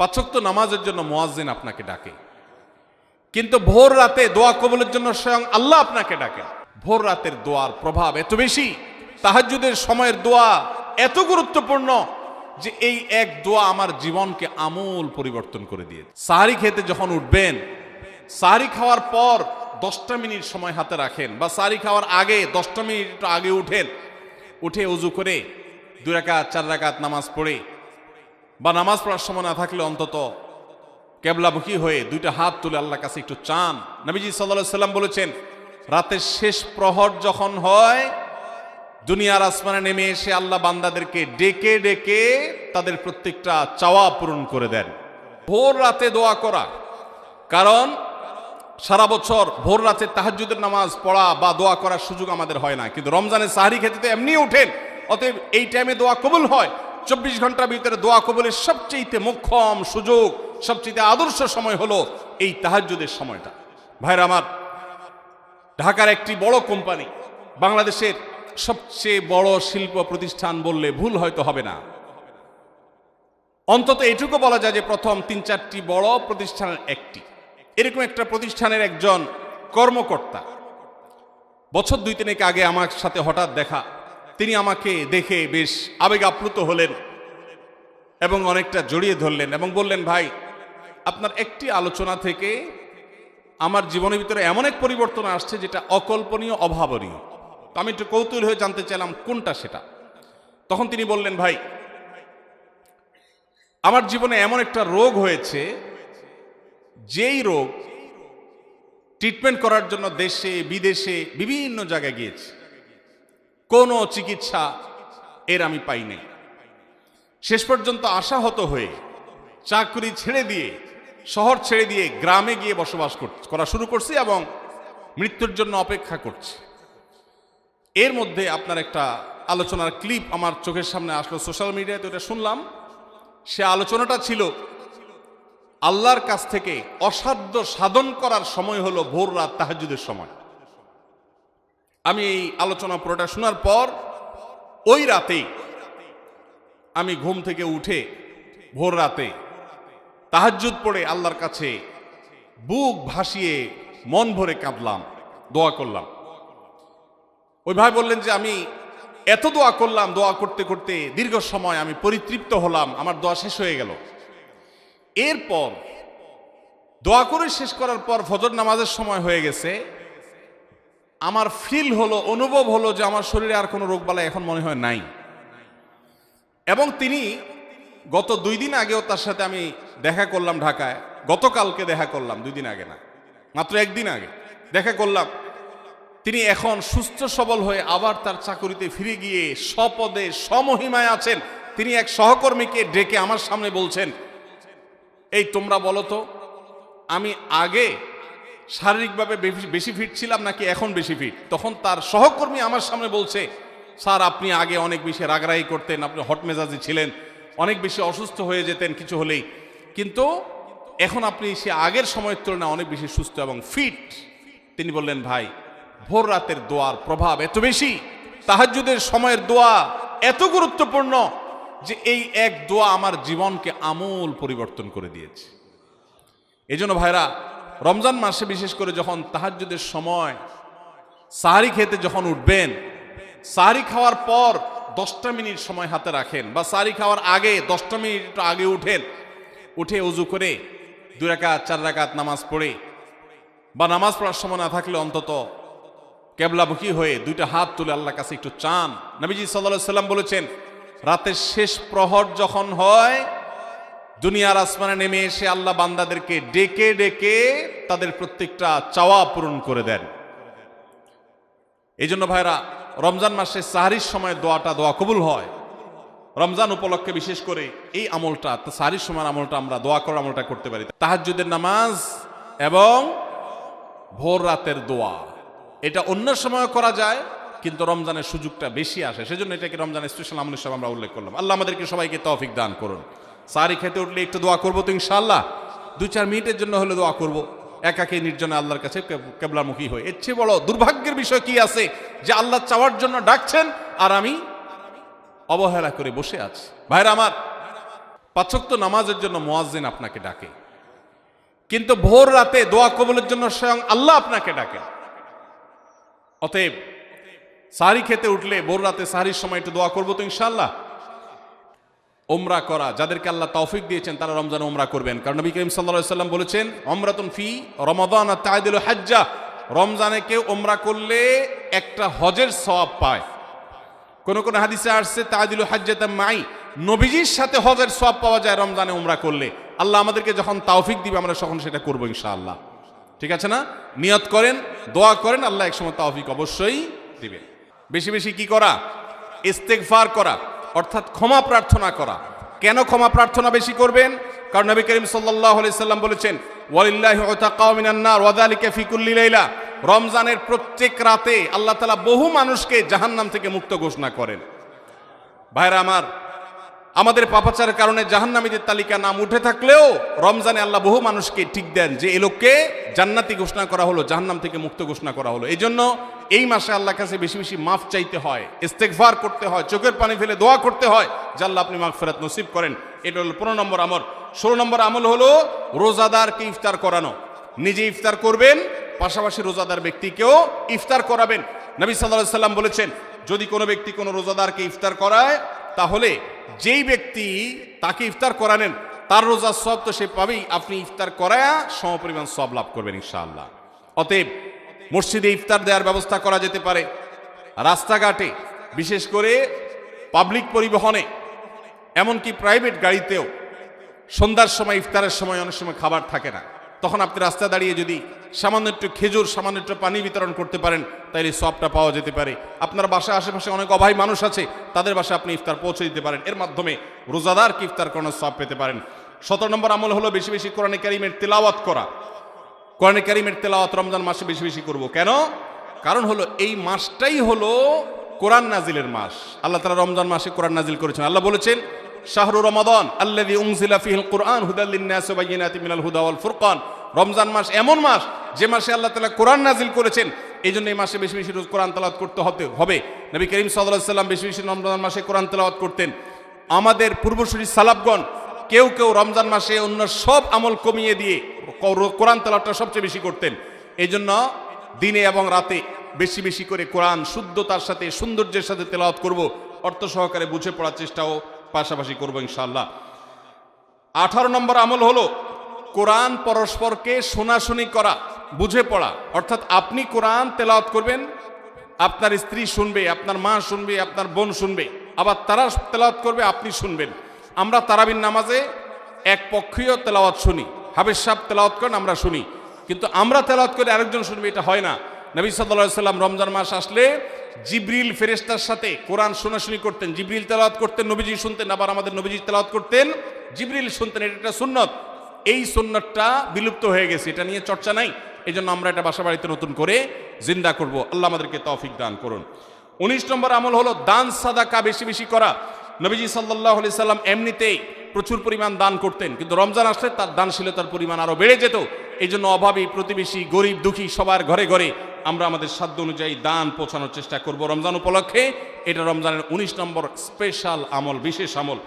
পাচক্ত নামাজের জন্য মোয়াজ্জিন আপনাকে ডাকে। কিন্তু ভোর রাতে দোয়া কবলের জন্য স্বয়ং আল্লাহ আপনাকে ডাকে। ভোর রাতের দোয়ার প্রভাব এত বেশি, তাহাজ্জুদের সময়ের দোয়া এত গুরুত্বপূর্ণ যে এই এক দোয়া আমার জীবনকে আমূল পরিবর্তন করে দিয়ে সাহারি খেতে যখন উঠবেন, সাহারি খাওয়ার পর দশটা মিনিট সময় হাতে রাখেন বা সাহারি খাওয়ার আগে দশটা মিনিট আগে উঠেন, উঠে উজু করে দু রাকাত, চার রাকাত নামাজ পড়ে বা নামাজ পড়ার সময় না থাকলে অন্তত কেবলামুখী হয়ে দুইটা হাত তুলে আল্লাহর কাছে একটু চান। নবীজি সাল্লাহ সাল্লাম বলেছেন, রাতের শেষ প্রহর যখন হয়, দুনিয়ার আসমানে নেমে এসে আল্লাহ বান্দাদেরকে ডেকে ডেকে তাদের প্রত্যেকটা চাওয়া পূরণ করে দেন। ভোর রাতে দোয়া করা। কারণ সারা বছর ভোর রাতে তাহাজ্জুদের নামাজ পড়া বা দোয়া করার সুযোগ আমাদের হয় না। কিন্তু রমজানের সাহারি খেতে তো এমনি উঠেন অতএব এই টাইমে দোয়া কবুল হয়। চব্বিশ ঘণ্টার ভিতরে দোয়া কবুলের সবচেয়ে মোক্ষম সুযোগ সবচেয়ে আদর্শ সময় হলো এই তাহাজ্জুদের সময়টা। ভাইরা আমার, ঢাকার একটি বড় কোম্পানি, বাংলাদেশের সবচেয়ে বড় শিল্প প্রতিষ্ঠান বললে ভুল হয়তো হবে না। অন্তত এটুকু বলা যায় যে প্রথম তিন চারটি বড় প্রতিষ্ঠানের একটি। এরকম একটা প্রতিষ্ঠানের একজন কর্মকর্তা। বছর দুই তিনেক আগে আমার সাথে হঠাৎ দেখা তিনি আমাকে দেখে বেশ আবেগ আপ্লুত হলেন এবং অনেকটা জড়িয়ে ধরলেন এবং বললেন, ভাই, আপনার একটি আলোচনা থেকে আমার জীবনের ভিতরে এমন এক পরিবর্তন আসছে যেটা অকল্পনীয়, অভাবনীয়। তো আমি একটু কৌতূহল হয়ে জানতে চাইলাম, কোনটা সেটা? তখন তিনি বললেন, ভাই, আমার জীবনে এমন একটা রোগ হয়েছে, যেই রোগ ট্রিটমেন্ট করার জন্য দেশে, বিদেশে, বিভিন্ন জায়গায় গিয়েছি। কোনো চিকিৎসা এর আমি পাইনি শেষ পর্যন্ত আশাহত হয়ে চাকরি ছেড়ে দিয়ে, শহর ছেড়ে দিয়ে গ্রামে গিয়ে বসবাস কর- শুরু করছি এবং মৃত্যুর জন্য অপেক্ষা করছি। এর মধ্যে আপনার একটা আলোচনার ক্লিপ আমার চোখের সামনে আসলো সোশ্যাল মিডিয়াতে ওটা শুনলাম। সে আলোচনাটা ছিল, আল্লাহর কাছ থেকে অসাধ্য সাধন করার সময় হলো ভোর রাত তাহাজুদের সময়। আমি এই আলোচনা পুরোটা শোনার পর ওই রাতেই আমি ঘুম থেকে উঠে ভোর রাতে তাহাজ্জুদ পড়ে আল্লাহর কাছে বুক ভাসিয়ে মন ভরে কাঁদলাম, দোয়া করলাম। ওই ভাই বললেন যে, আমি এত দোয়া করলাম, দোয়া করতে করতে দীর্ঘ সময় আমি পরিতৃপ্ত হলাম, আমার দোয়া শেষ হয়ে গেল। এরপর দোয়া করে শেষ করার পর ফজর নামাজের সময় হয়ে গেছে। আমার ফিল হলো, অনুভব হলো যে আমার শরীরে আর কোনো রোগবালাই এখন মনে হয় নাই। এবং তিনি গত দুই দিন আগেও তার সাথে আমি দেখা করলাম ঢাকায়। গতকালকে দেখা করলাম, দুই দিন আগে না, মাত্র একদিন আগে দেখা করলাম। তিনি এখন সুস্থ সবল হয়ে আবার তার চাকরিতে ফিরে গিয়ে স্বপদে সমহিমায় আছেন। তিনি এক সহকর্মীকে ডেকে আমার সামনে বলছেন, এই তোমরা বলো তো, আমি আগে শারীরিকভাবে বেশি- ফিট ছিলাম নাকি এখন বেশি ফিট তখন তার সহকর্মী আমার সামনে বলছে, স্যার, আপনি আগে অনেক বেশি রাগরাগি করতেন, আপনি হট মেজাজি ছিলেন, অনেক বেশি অসুস্থ হয়ে যেতেন, কিছু হলেই। কিন্তু এখন আপনি সে আগের সময়ের তুলনায় অনেক বেশি সুস্থ এবং ফিট তিনি বললেন, ভাই, ভোর রাতের দোয়ার প্রভাব এত বেশি, তাহাজ্জুদের সময়ের দোয়া এত গুরুত্বপূর্ণ যে এই এক দোয়া আমার জীবনকে আমূল পরিবর্তন করে দিয়েছে। এই জন্য ভাইরা রমজান মাসে বিশেষ করে যখন তাহাজ্জুদের সময় সাহারি খেতে যখন উঠবেন, সাহারি খাওয়ার পর দশটা মিনিট সময় হাতে রাখেন বা সাহারি খাওয়ার আগে দশটা মিনিট একটু আগে উঠেন, উঠে উজু করে দু রাকাত, চার রাকাত নামাজ পড়ে বা নামাজ পড়ার সময় না থাকলে অন্তত কেবলামুখী হয়ে দুইটা হাত তুলে আল্লাহ কাছে একটু চান। নবীজি সাল্লাহ সাল্লাম বলেছেন, রাতের শেষ প্রহর যখন হয় দুনিয়ার আসমানে নেমে এসে আল্লাহ বান্দাদেরকে ডেকে ডেকে তাদের প্রত্যেকটা চাওয়া পূরণ করে দেন। এই জন্য ভাইরা, রমজান মাসে সাহারির সময় দোয়াটা দোয়া কবুল হয়। রমজান উপলক্ষে বিশেষ করে এই আমলটা সাহারির সময় আমলটা আমরা দোয়া করার আমলটা করতে পারি। তাহাজ্জুদের নামাজ এবং ভোর রাতের দোয়া। এটা অন্য সময় করা যায়, কিন্তু রমজানের সুযোগটা বেশি আসে। সেজন্য এটাকে রমজানের স্পেশাল আমল হিসাবে আমরা উল্লেখ করলাম। আল্লাহ আমাদেরকে সবাইকে তৌফিক দান করুন। সারি খেতে উঠলে একটু দোয়া করব তো ইনশাআল্লাহ। দু চার মিনিটের জন্য হলে দোয়া করব। একাকে নির্জনে আল্লাহর কাছে কেবলামুখী হয়ে। এর চেয়ে বড় দুর্ভাগ্যের বিষয় কি আছে? যে আল্লাহ চাওয়ার জন্য ডাকছেন আর আমি অবহেলা করে বসে আছি। ভাইরা আমার, পাচক্ত নামাজের জন্য মোয়াজ্জিন আপনাকে ডাকে। কিন্তু ভোর রাতে দোয়া কবলের জন্য স্বয়ং আল্লাহ আপনাকে ডাকে। অতএব সাহারি খেতে উঠলে ভোর রাতে সাহারির সময় একটু দোয়া করব তো ইনশাল্লাহ ওমরা করা, যাদেরকে আল্লাহ তৌফিক দিয়েছেন, তারা রমজান ওমরা করবেন। কারণ নবী করিম সাল্লাহ সাল্লাম বলেছেন অমরাতুন ফি রমাদান আর তাইদুল হাজ্জা। রমজানে কেউ ওমরা করলে একটা হজের সওয়াব পায়। কোন কোন হাদিসে আসছে তাদিল হাজ্জাতা মাই। নবীজির সাথে হজের সওয়াব পাওয়া যায় রমজানে ওমরা করলে। আল্লাহ আমাদেরকে যখন তাওফিক দিবে, আমরা তখন সেটা করব ইনশাআল্লাহ। ঠিক আছে না? নিয়ত করেন, দোয়া করেন, আল্লাহ একসময় তাওফিক অবশ্যই দিবে বেশি বেশি কি করা? ইস্তেগফার করা। অর্থাৎ ক্ষমা প্রার্থনা করা। কেন ক্ষমা প্রার্থনা বেশি করবেন? কারণ নবী করিম সাল্লাহ সাল্লাম বলেছেন, ওয়ালিল্লাহি রমজানের প্রত্যেক রাতে আল্লাহ তালা বহু মানুষকে জাহান্নাম থেকে মুক্ত ঘোষণা করেন। ভাইরা আমার আমাদের পাপাচারের কারণে জাহান্নামীদের তালিকা নাম উঠে থাকলেও রমজানে আল্লাহ বহু মানুষকে ঠিক দেন যে এ লোককে জান্নাতি ঘোষণা করা হলো, জাহান্নাম থেকে মুক্ত ঘোষণা করা হলো। এই জন্য এই মাসে আল্লাহ কাছে বেশি বেশি মাফ চাইতে হয় ইস্তেকভার করতে হয়, চোখের পানি ফেলে দোয়া করতে হয়, যে আল্লাহ আপনি মাফ ফেরাত নসিব করেন। এটা হলো পনেরো নম্বর আমল। ষোলো নম্বর আমল হলো রোজাদারকে ইফতার করানো। নিজে ইফতার করবেন, পাশাপাশি রোজাদার ব্যক্তিকেও ইফতার করাবেন। নবী সাল্লাহ সাল্লাম বলেছেন, যদি কোনো ব্যক্তি কোনো রোজাদারকে ইফতার করায়, তাহলে যেই ব্যক্তি তাকে ইফতার করানেন তার রোজার সব তো সে পাবেই। আপনি ইফতার করায়া সমপরিমাণ সব লাভ করবেন ইনশাআল্লাহ। অতএব মসজিদে ইফতার দেওয়ার ব্যবস্থা করা যেতে পারে। রাস্তাঘাটে, বিশেষ করে পাবলিক পরিবহনে, এমনকি প্রাইভেট গাড়িতেও সন্ধ্যার সময়, ইফতারের সময় অনেক সময় খাবার থাকে না। তখন আপনি রাস্তা দাঁড়িয়ে যদি সামান্য একটু খেজুর, সামান্য একটু পানি বিতরণ করতে পারেন, তাইলে সবটা পাওয়া যেতে পারে। আপনার বাসায় আশেপাশে অনেক অভাবী মানুষ আছে, তাদের বাসায় আপনি ইফতার পৌঁছে দিতে পারেন। এর মাধ্যমে রোজাদারকে ইফতার করানোর সব পেতে পারেন। সতেরো নম্বর আমল হলো বেশি বেশি কোরআনে কারিমের তেলাওয়াত করা। কোরআনে কারিমের তেলাওয়াত রমজান মাসে বেশি বেশি করব। কেন? কারণ হলো এই মাসটাই হলো কোরআন নাজিলের মাস। আল্লাহ তালা রমজান মাসে কোরআন নাজিল করেছেন। আল্লাহ বলেছেন, শাহরু রমাদান আল্লাযী উনজিলা ফিহিল কুরআন হুদাল লিন-নাস ওয়া বায়িনাতিন মিনাল হুদা ফুরকান। রমজান মাস এমন মাস যে মাসে আল্লাহ তালা কোরআন নাজিল করেছেন, এই জন্য এই মাসে বেশি বেশি রোজ কোরআন তালাত করতে হতে হবে। নবী করিম সাল্লাম বেশি বেশি রমজান মাসে কোরআন তেলাওয়াত করতেন। আমাদের পূর্বসূরি সালাবগণ কেউ কেউ রমজান মাসে অন্য সব আমল কমিয়ে দিয়ে কোরআন তেলাওয়াতটা সবচেয়ে বেশি করতেন। এই জন্য দিনে এবং রাতে বেশি বেশি করে কোরআন শুদ্ধতার সাথে, সৌন্দর্যের সাথে তেলাওয়াত করব। অর্থ সহকারে বুঝে পড়ার চেষ্টাও পাশাপাশি করব ইনশাল্লাহ আঠারো নম্বর আমল হলো কোরআন পরস্পরকে শোনাশুনি করা। বুঝে পড়া। অর্থাৎ আপনি কোরআন তেলাওয়াত করবেন, আপনার স্ত্রী শুনবে, আপনার মা শুনবে, আপনার বোন শুনবে, আবার তারা তেলাওয়াত করবে, আপনি শুনবেন। আমরা তারাবিন নামাজে এক পক্ষীয় তেলাওয়াত শুনি হাবের সাহ তেলাওয়াত করেন, আমরা শুনি। কিন্তু আমরা তেলাওয়াত করে আরেকজন শুনবে, এটা হয় না। নবী সাল্লাহ সাল্লাম রমজান মাস আসলে জিব্রিল ফেরেস্তার সাথে কোরআন শোনাশুনি করতেন, জিব্রিল তেলাওয়াত করতেন, নবীজি শুনতেন, আবার আমাদের নবীজি তেলাওয়াত করতেন, জিব্রিল শুনতেন, এটা একটা সুন্নত। এই সুন্নতটা বিলুপ্ত হয়ে গেছে, এটা নিয়ে চর্চা নাই। এই জন্য আমরা এটা বাসা বাড়িতে নতুন করে জিন্দা করব। আল্লাহ আমাদেরকে তৌফিক দান করুন। উনিশ নম্বর আমল হলো দান সাদাকা বেশি বেশি করা। নবীজি সাল্লাহ আলি সাল্লাম এমনিতেই প্রচুর পরিমাণ দান করতেন, কিন্তু রমজান আসলে তার দানশীলতার পরিমাণ আরও বেড়ে যেত। এই জন্য অভাবী, প্রতিবেশী, গরিব, দুঃখী সবার ঘরে ঘরে আমরা আমাদের সাধ্য অনুযায়ী দান পৌঁছানোর চেষ্টা করব রমজান উপলক্ষে। এটা রমজানের উনিশ নম্বর স্পেশাল আমল, বিশেষ আমল।